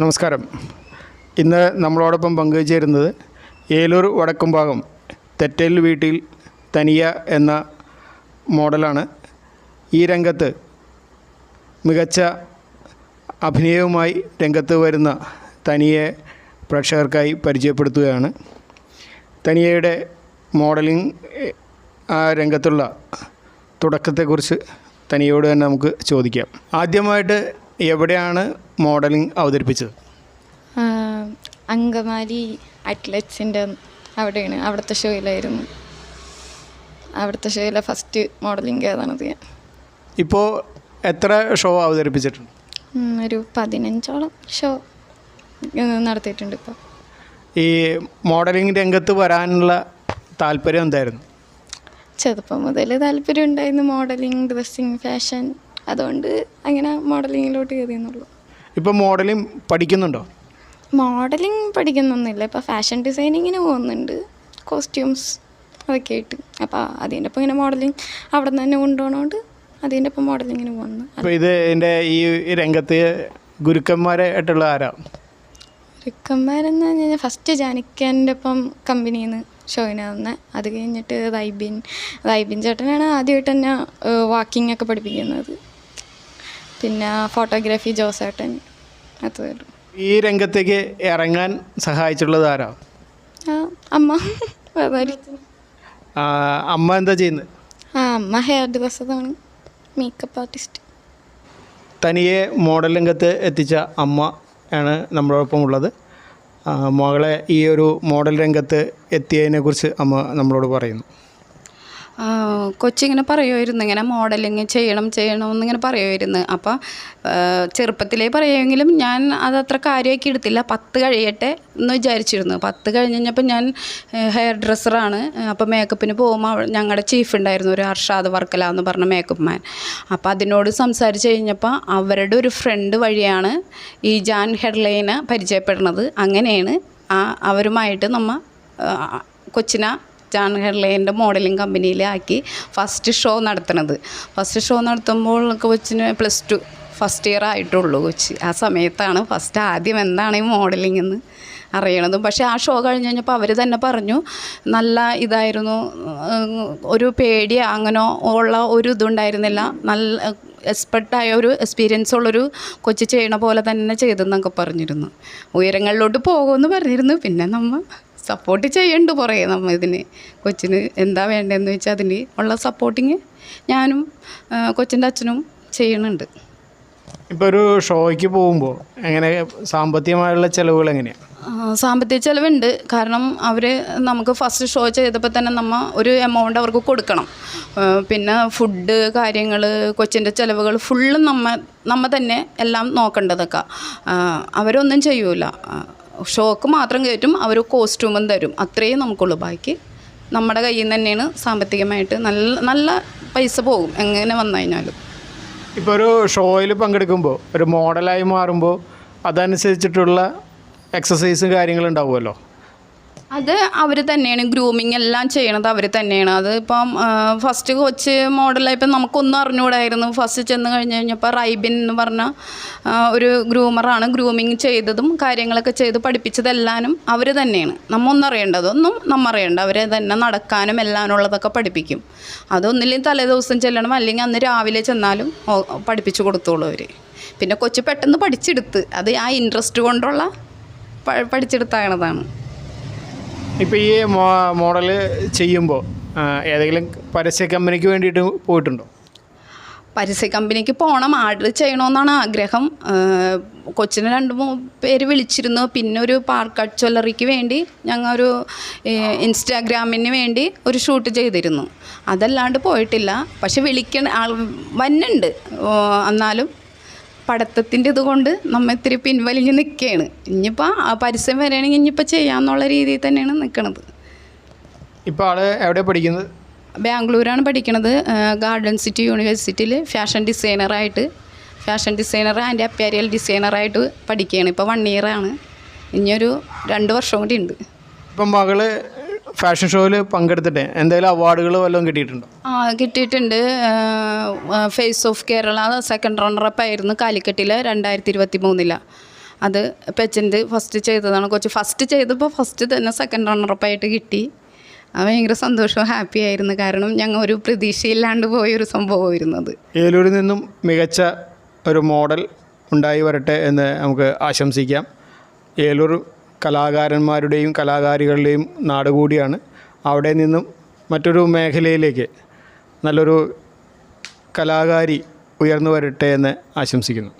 നമസ്കാരം. ഇന്ന് നമ്മളോടൊപ്പം പങ്കുചേരുന്നത് ഏലൂർ വടക്കുംഭാഗം തെറ്റേൽ വീട്ടിൽ തനിയ എന്ന മോഡലാണ്. ഈ രംഗത്ത് മികച്ച അഭിനയവുമായി രംഗത്ത് വരുന്ന തനിയെ പ്രേക്ഷകർക്കായി പരിചയപ്പെടുത്തുകയാണ്. തനിയയുടെ മോഡലിംഗ് ആ രംഗത്തുള്ള തുടക്കത്തെക്കുറിച്ച് തനിയോട് തന്നെ നമുക്ക് ചോദിക്കാം. ആദ്യമായിട്ട് എവിടെയാണ് മോഡലിംഗ് അവതരിപ്പിച്ചത്? അങ്കമാലി അറ്റ്ലറ്റ്സിന്റെ അവിടെയാണ്. അവിടുത്തെ ഷോയിലായിരുന്നു. അവിടുത്തെ ഷോയിലെ ഫസ്റ്റ് മോഡലിംഗ് ഏതാണത് ഞാൻ. ഇപ്പോൾ എത്ര ഷോ അവതരിപ്പിച്ചിട്ടുണ്ട്? ഒരു പതിനഞ്ചോളം ഷോ നടത്തിയിട്ടുണ്ട് ഇപ്പോൾ ഈ മോഡലിംഗ് രംഗത്ത് വരാനുള്ള താല്പര്യം എന്തായിരുന്നു? ചെറുപ്പം മുതൽ താല്പര്യം ഉണ്ടായിരുന്നു മോഡലിംഗ് ഡ്രസ്സിങ് ഫാഷൻ അതുകൊണ്ട് അങ്ങനെ മോഡലിങ്ങിലോട്ട് കയറിയെന്നുള്ളൂ. ഇപ്പം മോഡലിംഗ് പഠിക്കുന്നുണ്ടോ? മോഡലിംഗ് പഠിക്കുന്നൊന്നുമില്ല. ഇപ്പോൾ ഫാഷൻ ഡിസൈനിങ്ങിന് പോകുന്നുണ്ട്. കോസ്റ്റ്യൂംസ് അതൊക്കെ ആയിട്ട്. അപ്പോൾ അതിന്റെ ഒപ്പം ഇങ്ങനെ മോഡലിംഗ് അവിടെ നിന്ന് തന്നെ കൊണ്ടുപോകണോണ്ട് അതിന്റെ ഒപ്പം മോഡലിങ്ങിന് പോകുന്നു. അപ്പോൾ ഇത് എന്റെ ഈ രംഗത്ത് ഗുരുക്കന്മാരെ ആയിട്ടുള്ള ആരാ? ഗുരുക്കന്മാരെന്ന് പറഞ്ഞു കഴിഞ്ഞാൽ ഫസ്റ്റ് ജാനിക്കന്റെ ഒപ്പം കമ്പനിയിൽ നിന്ന് ഷോയിന് വന്നത് അത് കഴിഞ്ഞിട്ട് റൈബിൻ റൈബിൻ ചേട്ടനാണ് ആദ്യമായിട്ട് തന്നെ വാക്കിംഗ് ഒക്കെ പഠിപ്പിക്കുന്നത്. പിന്നെ ഫോട്ടോഗ്രാഫി ജോസേട്ടൻ. അത് വരും ഈ രംഗത്തേക്ക് ഇറങ്ങാൻ സഹായിച്ചിട്ടുള്ളത് ആരാ? അമ്മ. അമ്മ എന്താ ചെയ്യുന്നത്? ആ അമ്മ ഹെയർ ഡ്രസ്സതാണ് മേക്കപ്പ് ആർട്ടിസ്റ്റ് തനിയെ മോഡൽ രംഗത്ത് എത്തിച്ച അമ്മ ആണ് നമ്മളോടൊപ്പം ഉള്ളത്. മകളെ ഈ ഒരു മോഡൽ രംഗത്ത് എത്തിയതിനെക്കുറിച്ച് അമ്മ നമ്മളോട് പറയുന്നു. കൊച്ചിങ്ങനെ പറയുമായിരുന്നു ഇങ്ങനെ മോഡലിങ് ചെയ്യണം ചെയ്യണം എന്നിങ്ങനെ പറയുമായിരുന്നു അപ്പോൾ ചെറുപ്പത്തിലേ പറയുമെങ്കിലും ഞാൻ അതത്ര കാര്യമാക്കി എടുത്തില്ല. പത്ത് കഴിയട്ടെ എന്ന് വിചാരിച്ചിരുന്നു. പത്ത് കഴിഞ്ഞ് കഴിഞ്ഞപ്പോൾ ഞാൻ ഹെയർ ഡ്രസ്സറാണ് അപ്പോൾ മേക്കപ്പിന് പോകുമ്പോൾ ഞങ്ങളുടെ ചീഫ് ഉണ്ടായിരുന്നു ഒരു അർഷാദ് വർക്കല എന്ന് പറഞ്ഞ മേക്കപ്പ് മാൻ. അപ്പോൾ അതിനോട് സംസാരിച്ച് കഴിഞ്ഞപ്പോൾ അവരുടെ ഒരു ഫ്രണ്ട് വഴിയാണ് ഈ ജാൻ ഹെഡ്ലൈനെ പരിചയപ്പെടുന്നത്. അങ്ങനെയാണ് ആ അവരുമായിട്ട് നമ്മൾ കൊച്ചിനെ ജാൻ ഹെർലേന്റെ മോഡലിംഗ് കമ്പനിയിലാക്കി ഫസ്റ്റ് ഷോ നടത്തണത്. ഫസ്റ്റ് ഷോ നടത്തുമ്പോൾ കൊച്ചിന് പ്ലസ് ടു ഫസ്റ്റ് ഇയർ ആയിട്ടുള്ളൂ കൊച്ചി. ആ സമയത്താണ് ഫസ്റ്റ് ആദ്യം എന്താണ് ഈ മോഡലിംഗ് എന്ന് അറിയണതും. പക്ഷേ ആ ഷോ കഴിഞ്ഞ് കഴിഞ്ഞപ്പോൾ അവർ തന്നെ പറഞ്ഞു നല്ല ഇതായിരുന്നു ഒരു പേടി അങ്ങനെ ഉള്ള ഒരു ഇതുണ്ടായിരുന്നില്ല. നല്ല എക്സ്പെർട്ടായ ഒരു എക്സ്പീരിയൻസ് ഉള്ളൊരു കൊച്ചു ചെയ്യണ പോലെ തന്നെ ചെയ്തെന്നൊക്കെ പറഞ്ഞിരുന്നു. ഉയരങ്ങളിലോട്ട് പോകുമെന്ന് പറഞ്ഞിരുന്നു. പിന്നെ നമ്മൾ സപ്പോർട്ട് ചെയ്യണ്ട് കുറേ നമ്മൾ ഇതിന്. കൊച്ചിന് എന്താ വേണ്ടതെന്ന് വെച്ചാൽ അതിന് ഉള്ള സപ്പോർട്ടിങ് ഞാനും കൊച്ചിന്റെ അച്ഛനും ചെയ്യണുണ്ട്. ഇപ്പോൾ ഒരു ഷോയ്ക്ക് പോകുമ്പോൾ എങ്ങനെ സാമ്പത്തികമായുള്ള ചിലവുകൾ എങ്ങനെയാണ് സാമ്പത്തിക ചിലവുണ്ട്. കാരണം അവർ നമുക്ക് ഫസ്റ്റ് ഷോ ചെയ്തപ്പോൾ തന്നെ നമ്മൾ ഒരു എമൗണ്ട് അവർക്ക് കൊടുക്കണം. പിന്നെ ഫുഡ് കാര്യങ്ങൾ കൊച്ചിന്റെ ചിലവുകൾ ഫുള്ളും നമ്മ നമ്മ തന്നെ എല്ലാം നോക്കേണ്ടതൊക്കെ. അവരൊന്നും ചെയ്യൂല. ഷോക്ക് മാത്രം കയറ്റും അവർ കോസ്റ്റ്യൂമും തരും. അത്രയും നമുക്കുള്ളൂ. ബാക്കി നമ്മുടെ കയ്യിൽ നിന്ന് തന്നെയാണ് സാമ്പത്തികമായിട്ട് നല്ല നല്ല പൈസ പോകും എങ്ങനെ വന്നു കഴിഞ്ഞാലും. ഇപ്പോൾ ഒരു ഷോയിൽ പങ്കെടുക്കുമ്പോൾ ഒരു മോഡലായി മാറുമ്പോൾ അതനുസരിച്ചിട്ടുള്ള എക്സസൈസും കാര്യങ്ങളും ഉണ്ടാവുമല്ലോ? അത് അവർ തന്നെയാണ്. ഗ്രൂമിങ് എല്ലാം ചെയ്യണത് അവർ തന്നെയാണ്. അത് ഇപ്പം ഫസ്റ്റ് കൊച്ച് മോഡലായപ്പോൾ നമുക്കൊന്നും അറിഞ്ഞുകൂടായിരുന്നു ഫസ്റ്റ് ചെന്ന് കഴിഞ്ഞ് കഴിഞ്ഞപ്പോൾ റൈബിൻ എന്ന് പറഞ്ഞ ഒരു ഗ്രൂമറാണ് ഗ്രൂമിങ് ചെയ്തതും കാര്യങ്ങളൊക്കെ ചെയ്ത് പഠിപ്പിച്ചതെല്ലാനും അവർ തന്നെയാണ്. നമ്മ ഒന്നും അറിയേണ്ടതൊന്നും നമ്മ അറിയണ്ട. അവരെ തന്നെ നടക്കാനും എല്ലാം ഉള്ളതൊക്കെ പഠിപ്പിക്കും. അതൊന്നില്ലെങ്കിൽ തലേദിവസം ചെല്ലണം. അല്ലെങ്കിൽ അന്ന് രാവിലെ ചെന്നാലും പഠിപ്പിച്ചു കൊടുത്തോളൂ അവർ പിന്നെ കൊച്ച് പെട്ടെന്ന് പഠിച്ചെടുത്ത്. അത് ആ ഇൻട്രസ്റ്റ് കൊണ്ടുള്ള പഠിച്ചെടുത്താണതാണ് ഇപ്പോൾ ഈ മോഡൽ ചെയ്യുമ്പോൾ ഏതെങ്കിലും പരസ്യ കമ്പനിക്ക് വേണ്ടിയിട്ട് പോയിട്ടുണ്ടോ? പരസ്യ കമ്പനിക്ക് പോകണം ആർഡർ ചെയ്യണമെന്നാണ് ആഗ്രഹം. കൊച്ചിനെ രണ്ട് മൂന്ന് പേര് വിളിച്ചിരുന്നു. പിന്നെ ഒരു പാർക്കട്ട് ജ്വല്ലറിക്ക് വേണ്ടി ഞങ്ങൾ ഒരു ഇൻസ്റ്റാഗ്രാമിന് വേണ്ടി ഒരു ഷൂട്ട് ചെയ്തിരുന്നു. അതല്ലാണ്ട് പോയിട്ടില്ല. പക്ഷെ വിളിക്കണ ആൾ വന്നുണ്ട്. എന്നാലും പഠിത്തത്തിന്റെ ഇതുകൊണ്ട് നമ്മൾ ഇത്തിരി പിൻവലിഞ്ഞ് നിൽക്കുകയാണ്. ഇനിയിപ്പോൾ ആ പരസ്യം വരികയാണെങ്കിൽ ഇനിയിപ്പോൾ ചെയ്യാമെന്നുള്ള രീതിയിൽ തന്നെയാണ് നിൽക്കുന്നത് ഇപ്പോൾ ആൾ എവിടെ പഠിക്കുന്നത്? ബാംഗ്ലൂരാണ് പഠിക്കുന്നത് ഗാർഡൻ സിറ്റി യൂണിവേഴ്സിറ്റിയിൽ ഫാഷൻ ഡിസൈനറായിട്ട് ഫാഷൻ ഡിസൈനർ ആൻഡ് അപ്പാരിയൽ ഡിസൈനറായിട്ട് പഠിക്കുകയാണ്. ഇപ്പോൾ വൺ ഇയറാണ്. ഇനിയൊരു രണ്ട് വർഷം കൂടി ഉണ്ട്. ഇപ്പം മകൾ ഫാഷൻ ഷോയിൽ പങ്കെടുത്തിട്ട്. എന്തെങ്കിലും അവാർഡുകൾ വല്ലതും കിട്ടിയിട്ടുണ്ടോ? ആ കിട്ടിയിട്ടുണ്ട്. Face of Kerala second runner up ആയിരുന്നു കാലിക്കട്ടിൽ രണ്ടായിരത്തി ഇരുപത്തി മൂന്നില അത് പെച്ചന്റ് ഫസ്റ്റ് ചെയ്തതാണ്. കൊച്ച് ഫസ്റ്റ് ചെയ്തപ്പോൾ ഫസ്റ്റ് തന്നെ സെക്കൻഡ് റണ്ണറപ്പായിട്ട് കിട്ടി. അത് ഭയങ്കര സന്തോഷവും ഹാപ്പി ആയിരുന്നു. കാരണം ഞങ്ങൾ ഒരു പ്രതീക്ഷയില്ലാണ്ട് പോയൊരു സംഭവമായിരുന്നു അത്. ഏലൂരിൽ നിന്നും മികച്ച ഒരു മോഡൽ ഉണ്ടായി വരട്ടെ എന്ന് നമുക്ക് ആശംസിക്കാം. ഏലൂർ കലാകാരന്മാരുടെയും കലാകാരികളുടെയും നാട് കൂടിയാണ്. അവിടെ നിന്നും മറ്റൊരു മേഖലയിലേക്ക് നല്ലൊരു കലാകാരി ഉയർന്നു വരട്ടെ എന്ന് ആശംസിക്കുന്നു.